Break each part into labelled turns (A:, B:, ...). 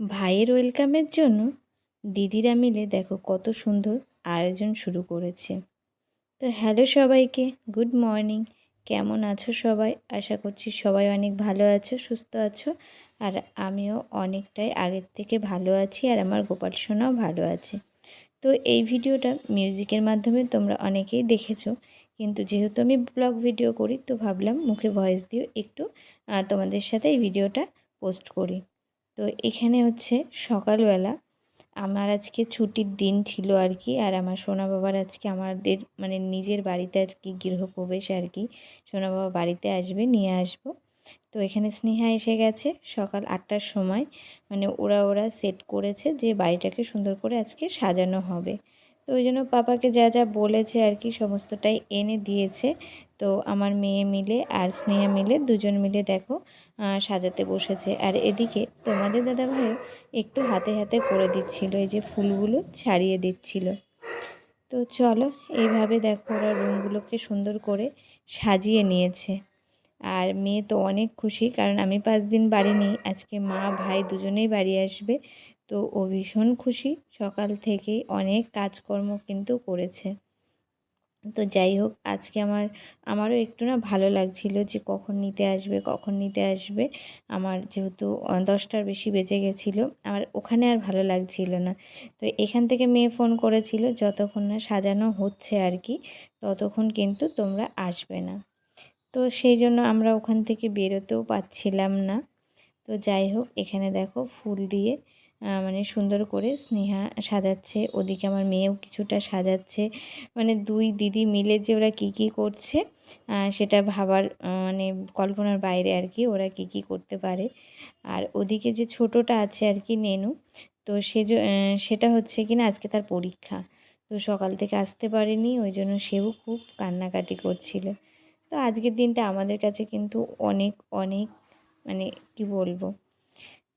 A: ভাইয়ের ওয়েলকামের জন্য দিদিরা মিলে দেখো কত সুন্দর আয়োজন শুরু করেছে। তো হ্যালো সবাইকে, গুড মর্নিং। কেমন আছো সবাই? আশা করছি সবাই অনেক ভালো আছো, সুস্থ আছো। আর আমিও অনেকটাই আগের থেকে ভালো আছি আর আমার গোপাল সোনাও ভালো আছে। তো এই ভিডিওটা মিউজিকের মাধ্যমে তোমরা অনেকেই দেখেছ। কিন্তু যেহেতু আমি ব্লগ ভিডিও করি, তো ভাবলাম মুখে ভয়েস দিয়ে একটু তোমাদের সাথে এই ভিডিওটা পোস্ট করি। তো এখানে হচ্ছে সকালবেলা আমার আজকে ছুটির দিন ছিল আর কি, আর আমার সোনা বাবার আজকে আমাদের মানে নিজের বাড়িতে আর কি গৃহপ্রবেশ আর কি। সোনা বাবা বাড়িতে আসবে, নিয়ে আসব। তো এখানে স্নেহা এসে গেছে সকাল আটটার সময়। মানে ওরা ওরা সেট করেছে যে বাড়িটাকে সুন্দর করে আজকে সাজানো হবে। তো ওই জন্য পাপাকে যা যা বলেছে আর কি সমস্তটাই এনে দিয়েছে। তো আমার মেয়ে মিলে আর স্নেহা মিলে দুজন মিলে দেখো সাজাতে বসেছে। আর এদিকে তোমাদের দাদাভাইও একটু হাতে হাতে করে দিচ্ছিল, এই যে ফুলগুলো ছাড়িয়ে দিচ্ছিল। তো চলো, এইভাবে দেখো ওরা রুমগুলোকে সুন্দর করে সাজিয়ে নিয়েছে। আর মেয়ে তো অনেক খুশি, কারণ আমি পাঁচ দিন বাড়ি নেই, আজকে মা, ভাই দুজনেই বাড়ি আসবে। তো ও ভীষণ খুশি। সকাল থেকেই অনেক কাজকর্ম কিন্তু করেছে। তো যাই হোক, আজকে আমার, আমারও একটু না ভালো লাগছিল যে কখন নিতে আসবে, কখন নিতে আসবে। আমার যেহেতু দশটার বেশি বেজে গেছিল, আমার ওখানে আর ভালো লাগছিল না। তো এখান থেকে মেয়ে ফোন করেছিল, যতক্ষণ না সাজানো হচ্ছে আর কি, ততক্ষণ কিন্তু তোমরা আসবে না। তো সেই জন্য আমরা ওখান থেকে বেরোতেও পাচ্ছিলাম না। তো যাই হোক, এখানে দেখো ফুল দিয়ে মানে সুন্দর করে স্নেহা সাজাচ্ছে। ওদিকে আমার মেয়েও কিছুটা সাজাচ্ছে। মানে দুই দিদি মিলে যে ওরা কী কী করছে সেটা ভাবার মানে কল্পনার বাইরে আর কি ওরা কী কী করতে পারে। আর ওদিকে যে ছোটোটা আছে আর কি নেনু, তো সে সেটা হচ্ছে কি না আজকে তার পরীক্ষা। তো সকাল থেকে আসতে পারেনি, ওই জন্য সেও খুব কান্নাকাটি করছিল। তো আজকের দিনটা আমাদের কাছে কিন্তু অনেক অনেক মানে কি বলব?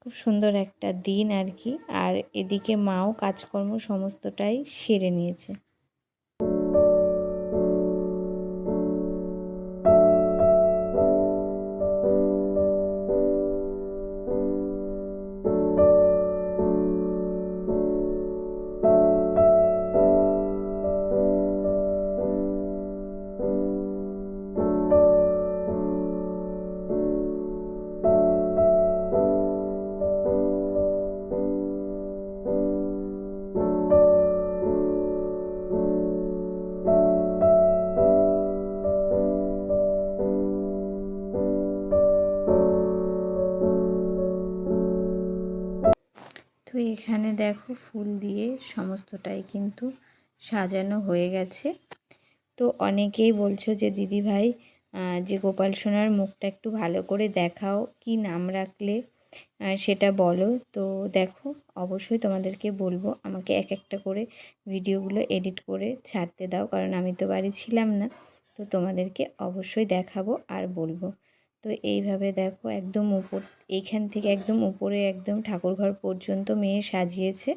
A: খুব সুন্দর একটা দিন আর কি। আর এদিকে মাও কাজকর্ম সমস্তটাই সেরে নিয়েছে। এখানে দেখো ফুল দিয়ে সমস্তটাই কিন্তু সাজানো হয়ে গেছে। তো অনেকেই বলছো যে, দিদি ভাই যে গোপাল সোনার মুখটা একটু ভালো করে দেখাও, কি নাম রাখলে? সেটা বলো। তো দেখো, অবশ্যই তোমাদেরকে বলব, আমাকে এক একটা করে ভিডিওগুলো এডিট করে ছাড়তে দাও, কারণ আমি তো বাড়ি ছিলাম না। তো তোমাদেরকে অবশ্যই দেখাবো আর বলব। তো এইভাবে দেখো একদম উপর এইখান থেকে একদম উপরে একদম ঠাকুরঘর পর্যন্ত মেয়ে সাজিয়েছে।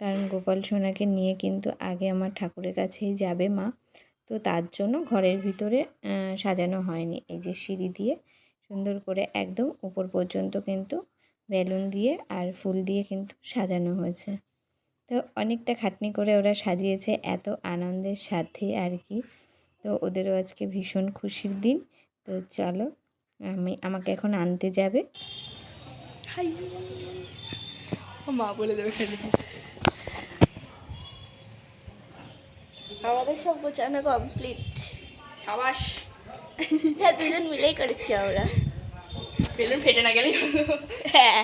A: কারণ গোপাল সোনাকে নিয়ে কিন্তু আগে আমার ঠাকুরের কাছেই যাবে মা। তো তার জন্য ঘরের ভিতরে সাজানো হয়নি। এই যে সিঁড়ি দিয়ে সুন্দর করে একদম উপর পর্যন্ত কিন্তু বেলুন দিয়ে আর ফুল দিয়ে কিন্তু সাজানো হয়েছে। তো অনেকটা খাটনি করে ওরা সাজিয়েছে এত আনন্দের সাথে আর কি। তো ওদেরও আজকে ভীষণ খুশির দিন। তো চলো আমি আমাকে এখন আনতে যাবে।
B: হাই। মা বলে দেবে
C: আমাদের সব গোছানো কমপ্লিট
B: সাবাস।
C: হ্যাঁ দুজন মিলেই করেছি আমরা।
B: বেলুন ফেটে না হলো।
C: হ্যাঁ।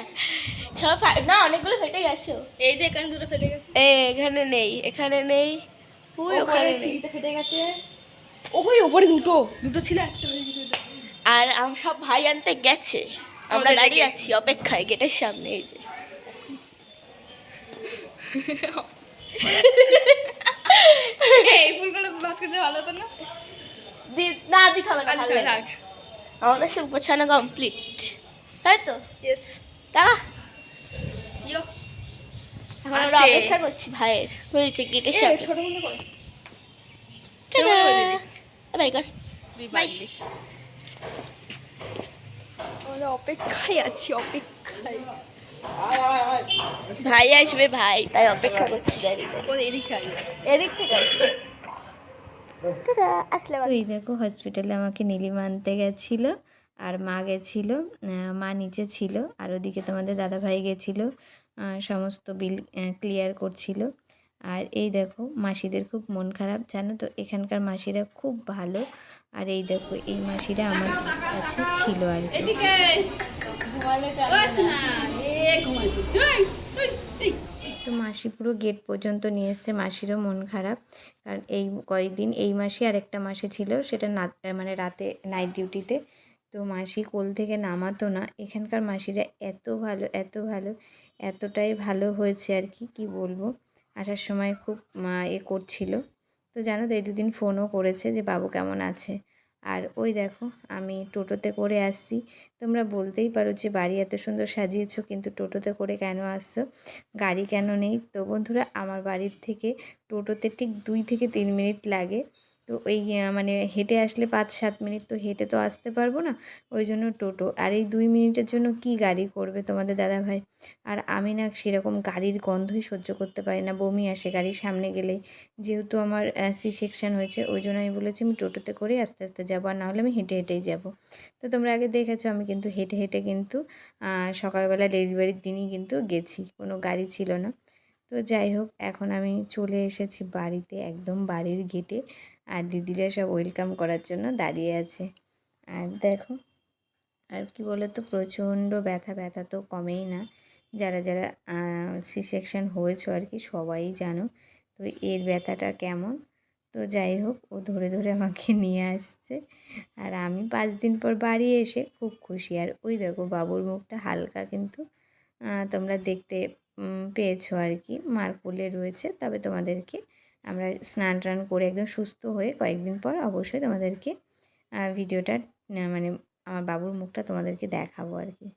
C: সব না অনেকগুলো ফেটে গেছে।
B: এই যে এখানে দুটো ফেটে গেছে।
C: এ এখানে নেই এখানে নেই। ওই ওখানে
B: ফেটে গেছে। ওই ওপরে দুটো। দুটো ছিল একটা হয়ে।
C: আর আম সব ভাই আনতে গেছে। আমরা দাঁড়িয়ে আছি অপেক্ষায় গেটের সামনে এই যে।
B: এই ফুলগুলো বাস্কেটে ভালো হতো না।
C: দি- না দিতে হবে না
B: আচ্ছা।
C: আমাদের সব গোছানো কমপ্লিট তাই তো?
B: ইয়েস
C: তা?
B: ইয়ো
C: আমরা অপেক্ষা করছি ভাইয়ের। হয়েছে গেটের সামনে।
B: ছোট মনে কর
C: টাটা।
B: ছোট করে।
C: বাই কর
B: বাই। আমরা অপেক্ষায় আছি অপেক্ষায়।
C: ভাই আসবে ভাই। তাই অপেক্ষা করছি
B: এদিকে
C: থেকে আসলে
A: এই দেখো হসপিটালে আমাকে নীলিমা আনতে গেছিল আর মা গেছিল মা নিচে ছিল আর ওদিকে তোমাদের দাদাভাই গেছিল আহ, সমস্ত বিল ক্লিয়ার করছিল। আর এই দেখো মাসিদের খুব মন খারাপ জানো তো? এখানকার মাসিরা খুব ভালো। আর এই দেখো এই মাসিরা আমার কাছে ছিল আর কি। তো মাসি পুরো গেট পর্যন্ত নিয়ে এসছে মাসিরও মন খারাপ। কারণ এই কয়েকদিন এই মাসে আর একটা মাসে ছিল সেটা না মানে রাতে নাইট ডিউটিতে তো মাসি কোল থেকে নামাতো না। এখানকার মাসিরা এত ভালো এত ভালো এতটাই ভালো হয়েছে আর কি কি বলব? আসার সময় খুব এ করছিল। তো জানো তো, এই দুদিন ফোনও করেছে যে, বাবু কেমন আছে? আর ওই দেখো, আমি টোটোতে করে আসছি। তোমরা বলতেই পারো যে, বাড়ি এত সুন্দর সাজিয়েছো, কিন্তু টোটোতে করে কেন আসছো? গাড়ি কেন নেই? তো বন্ধুরা, আমার বাড়ির থেকে টোটোতে ঠিক দুই থেকে তিন মিনিট লাগে। তো ওই মানে হেঁটে আসলে পাঁচ, সাত মিনিট তো হেঁটে তো আসতে পারব না, ওই জন্য টোটো। আর এই দুই মিনিটের জন্য কি গাড়ি করবে তোমাদের দাদাভাই? আর আমি না সেরকম গাড়ির গন্ধই সহ্য করতে পারি না, বমি আসে গাড়ির সামনে গেলে যেহেতু আমার সি সেকশন হয়েছে, ওই জন্য আমি বলেছি আমি টোটোতে করে আস্তে আস্তে যাব, আর নাহলে আমি হেঁটে, হেঁটেই যাব। তো তোমরা আগে দেখেছ আমি কিন্তু হেঁটে হেঁটে কিন্তু সকালবেলা ডেলিভারির দিনই কিন্তু গেছি, কোনো গাড়ি ছিল না। তো যাই হোক, এখন আমি চলে এসেছি বাড়িতে, একদম বাড়ির গেটে। আর দিদিরা সব ওয়েলকাম করার জন্য দাঁড়িয়ে আছে। আর দেখো, আর কি বলো তো প্রচণ্ড ব্যথা ব্যথা তো কমেই না। যারা যারা সি সেকশন হয়েছো আর কি, সবাই জানো তো এর ব্যথাটা কেমন। তো যাই হোক, ও ধরে ধরে আমাকে নিয়ে আসছে। আর আমি পাঁচ দিন পর বাড়ি এসে খুব খুশি। আর ওই দেখো, বাবুর মুখটা হালকা কিন্তু তোমরা দেখতে পেয়েছ আর কি মার রয়েছে। তবে তোমাদেরকে আমরা স্নান টান করে একদম সুস্থ হয়ে কয়েকদিন পর অবশ্যই তোমাদেরকে ভিডিওটা মানে আমার বাবুর মুখটা তোমাদেরকে দেখাবো আর কি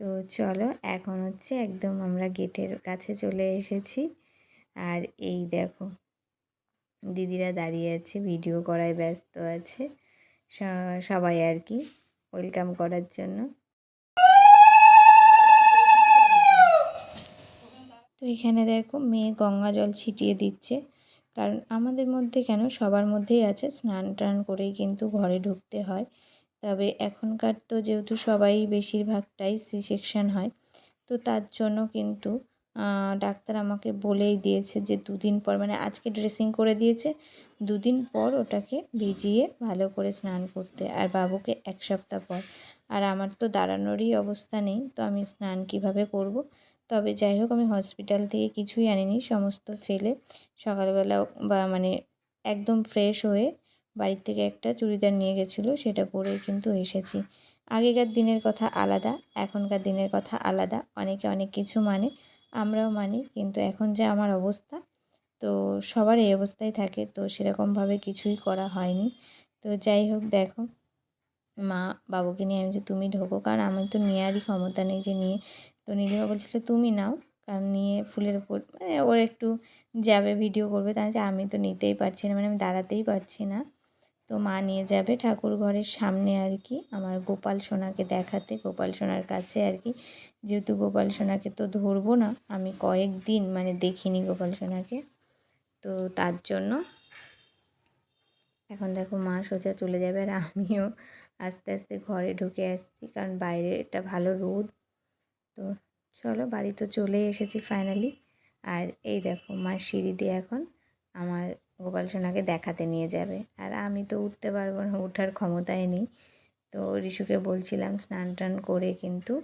A: তো চলো, এখন হচ্ছে একদম আমরা গেটের কাছে চলে এসেছি। আর এই দেখো, দিদিরা দাঁড়িয়ে আছে, ভিডিও করায় ব্যস্ত আছে সবাই আর কি ওয়েলকাম করার জন্য। তো এখানে দেখো মেয়ে গঙ্গা জল ছিটিয়ে দিচ্ছে। কারণ আমাদের মধ্যে কেন? সবার মধ্যেই আছে স্নান টান করেই কিন্তু ঘরে ঢুকতে হয়। তবে এখনকার তো যেহেতু সবাই বেশিরভাগটাই সি সেকশান হয়, তো তার জন্য কিন্তু ডাক্তার আমাকে বলেই দিয়েছে যে দুদিন পর মানে আজকে ড্রেসিং করে দিয়েছে, দুদিন পর ওটাকে ভিজিয়ে ভালো করে স্নান করতে আর বাবুকে এক সপ্তাহ পর। আর আমার তো দাঁড়ানোরই অবস্থা নেই, তো আমি স্নান কীভাবে করব? তবে যাই হোক, আমি হসপিটাল থেকে কিছুই আনিনি। সমস্ত ফেলে সকালবেলা বা মানে একদম ফ্রেশ হয়ে বাড়ির থেকে একটা চুড়িদার নিয়ে গেছিল, সেটা পরেই কিন্তু এসেছি। আগেকার দিনের কথা আলাদা, এখনকার দিনের কথা আলাদা। অনেকে অনেক কিছু মানে আমরাও মানি, কিন্তু এখন যে আমার অবস্থা, তো সবার এই অবস্থায় থাকে, তো সেরকমভাবে কিছুই করা হয়নি। তো যাই হোক, দেখো মা বাবুকে নিয়ে আমি যে তুমি ঢোকো, কারণ আমি তো নেওয়ারই ক্ষমতা নেই যে নিয়ে। তো নীলিমা বলছিল, তুমি নাও। কারণ নিয়ে ফুলের উপর মানে ওর একটু যাবে ভিডিও করবে, তাই যে আমি তো নিতেই পারছি না মানে আমি দাঁড়াতেই পারছি না। তো মা নিয়ে যাবে ঠাকুর ঘরের সামনে আর কি, আমার গোপাল সোনাকে দেখাতে, গোপাল সোনার কাছে আর কি। যেহেতু গোপাল সোনাকে তো ধরবো না, আমি কয়েকদিন মানে দেখিনি গোপাল সোনাকে, তো তার জন্য। এখন দেখো মা সোজা চলে যাবে আর আমিও আস্তে আস্তে ঘরে ঢুকে আসছি কারণ বাইরে একটা ভালো রোদ। তো চলো বাড়ি তো চলে এসেছি ফাইনালি আর এই দেখো মার সিঁড়ি দিয়ে এখন আমার গোপাল সোনাকে দেখাতে নিয়ে যাবে। আর আমি তো উঠতে পারব না ওঠার ক্ষমতায় নেই। তো ঋষুকে বলছিলাম স্নান টান করে কিন্তু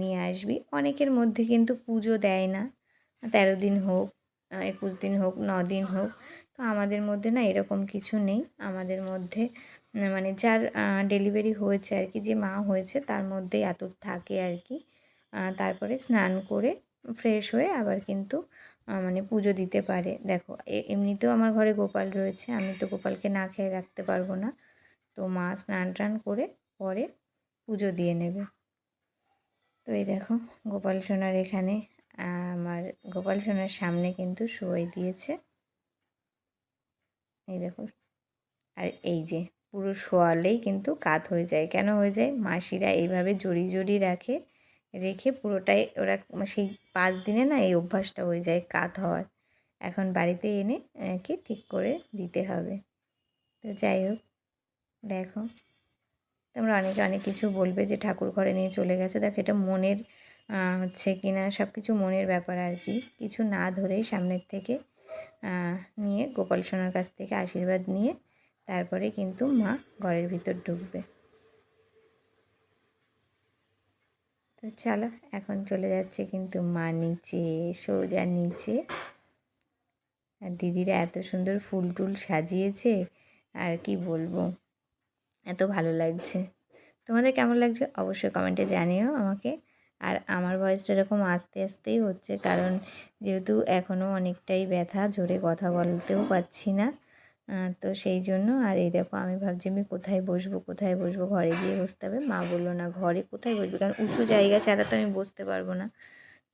A: নিয়ে আসবি। অনেকের মধ্যে কিন্তু পুজো দেয় না। তেরো দিন হোক একুশ দিন হোক, ন দিন হোক, তো আমাদের মধ্যে না এরকম কিছু নেই। আমাদের মধ্যে মানে যার ডেলিভারি হয়েছে আর কি, যে মা হয়েছে, তার মধ্যেই আতুর থাকে আর কি। তারপরে স্নান করে ফ্রেশ হয়ে আবার কিন্তু মানে পুজো দিতে পারে। দেখো এমনিতেও আমার ঘরে গোপাল রয়েছে, আমি তো গোপালকে না খেয়ে রাখতে পারব না। তো মা স্নান টান করে পরে পুজো দিয়ে নেবে। তো এই দেখো, গোপাল সোনার এখানে আমার গোপাল সোনার সামনে কিন্তু শুয়ে দিয়েছে। এই দেখো, আর এই যে পুরো শোয়ালেই কিন্তু কাত হয়ে যায়। কেন হয়ে যায়? মাসিরা এইভাবে জড়ি জড়ি রাখে, রেখে পুরোটাই ওরা সেই পাঁচ দিনে না এই অভ্যাসটা হয়ে যায় কাত হওয়ার। এখন বাড়িতে এনে কি ঠিক করে দিতে হবে। তো যাই হোক, দেখো। তোমরা অনেকে অনেক কিছু বলবে যে ঠাকুর ঘরে নিয়ে চলে গেছো। দেখো এটা মনের হচ্ছে কি না সব কিছু মনের ব্যাপার আর কি। কিছু না ধরেই সামনের থেকে নিয়ে গোপাল সোনার কাছ থেকে আশীর্বাদ নিয়ে তারপরে কিন্তু মা ঘরের ভিতর ঢুকবে। তো চলো, এখন চলে যাচ্ছে কিন্তু মা নিচে, সোজা নিচে। আর দিদিরা এত সুন্দর ফুল টুল সাজিয়েছে, আর কি বলব, এত ভালো লাগছে। তোমাদের কেমন লাগছে অবশ্যই কমেন্টে জানিও আমাকে। আর আমার ভয়েসটা এরকম আস্তে আস্তেই হচ্ছে, কারণ যেহেতু এখনও অনেকটাই ব্যথা, জোরে কথা বলতেও পাচ্ছি না। তো সেই জন্য আর এই দেখো আমি ভাবছি আমি কোথায় বসবো কোথায় বসবো? ঘরে গিয়ে বসতে হবে। মা বলল, না, ঘরে কোথায় বসবি? কারণ উঁচু জায়গা ছাড়া তো আমি বসতে পারব না।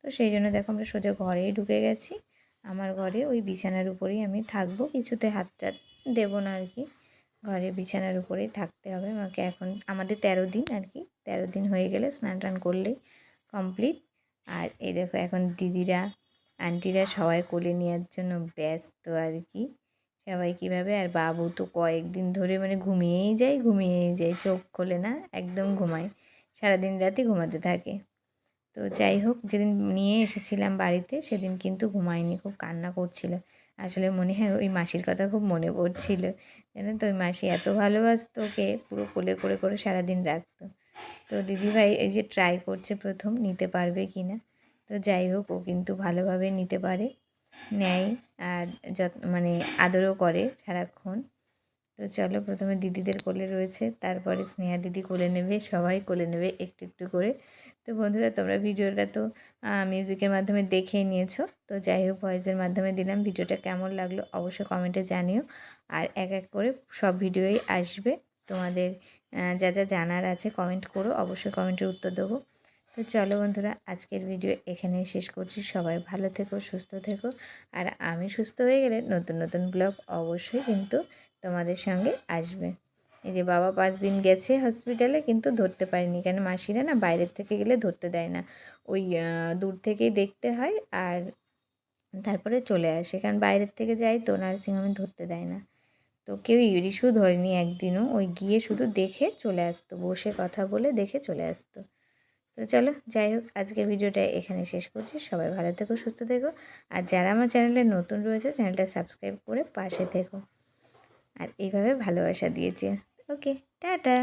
A: তো সেই জন্য দেখো আমরা সোজা ঘরেই ঢুকে গেছি। আমার ঘরে ওই বিছানার উপরেই আমি থাকব। কিছুতে হাত টাত দেবো না আর কি। ঘরে বিছানার উপরেই থাকতে হবে। আমাকে এখন, আমাদের তেরো দিন আর কি। তেরো দিন হয়ে গেলে স্নান টান করলেই কমপ্লিট। আর এই দেখো এখন দিদিরা, আন্টিরা সবাই কোলে নেওয়ার জন্য ব্যস্ত আর কি। সবাই কীভাবে? আর বাবু তো কয়েকদিন ধরে মানে ঘুমিয়েই যায় ঘুমিয়েই যায়, চোখ খোলে না, একদম ঘুমায়। সারাদিন রাতে ঘুমাতে থাকে। তো যাই হোক, যেদিন নিয়ে এসেছিলাম বাড়িতে, সেদিন কিন্তু ঘুমায়নি, খুব কান্না করছিল। আসলে মনে হয় ওই মাসির কথা খুব মনে পড়ছিল। জানেন তো, ওই মাসি এত ভালোবাসতো ওকে, পুরো কোলে করে করে সারাদিন রাখতো। তো দিদিভাই এই যে ট্রাই করছে প্রথম, নিতে পারবে কি না তো যাই হোক, ও কিন্তু ভালোভাবে নিতে পারে। নেয় আর যত মানে আদরও করে সারাক্ষণ। তো চলো প্রথমে দিদিদের কোলে রয়েছে, তারপরে স্নেহা দিদি কোলে নেবে, সবাই কোলে নেবে একটু একটু করে। তো বন্ধুরা, তোমরা ভিডিওটা তো মিউজিকের মাধ্যমে দেখেই নিয়েছো। তো যাই হোক ভয়েসের মাধ্যমে দিলাম। ভিডিওটা কেমন লাগল অবশ্যই কমেন্টে জানিও। আর এক এক করে সব ভিডিওই আসবে। তোমাদের যা যা জানার আছে কমেন্ট করো। অবশ্যই কমেন্টের উত্তর দেবো। তো চলো বন্ধুরা, আজকের ভিডিও এখানেই শেষ করছি। সবাই ভালো থেকো, সুস্থ থেকো। আর আমি সুস্থ হয়ে গেলে নতুন নতুন ব্লগ অবশ্যই কিন্তু তোমাদের সঙ্গে আসবে। এই যে বাবা পাঁচ দিন গেছে হসপিটালে কিন্তু ধরতে পারিনি। কেন মাসিরা না বাইরের থেকে গেলে ধরতে দেয় না। ওই দূর থেকেই দেখতে হয় আর তারপরে চলে আসে। কারণ বাইরের থেকে যাই তো নার্সিংহোমে ধরতে দেয় না। তো কেউ ইউরিশও ধরেনি একদিনও। ওই গিয়ে শুধু দেখে চলে আসতো, বসে কথা বলে দেখে চলে আসতো। তো চলো, যাই হোক, আজকের ভিডিওটা এখানে শেষ করছি। সবাই ভালো থেকো, সুস্থ থেকো। আর যারা আমার চ্যানেলে নতুন রয়েছে, চ্যানেলটা সাবস্ক্রাইব করে পাশে থেকো। আর এইভাবে ভালোবাসা দিয়েছে। Okay, tata!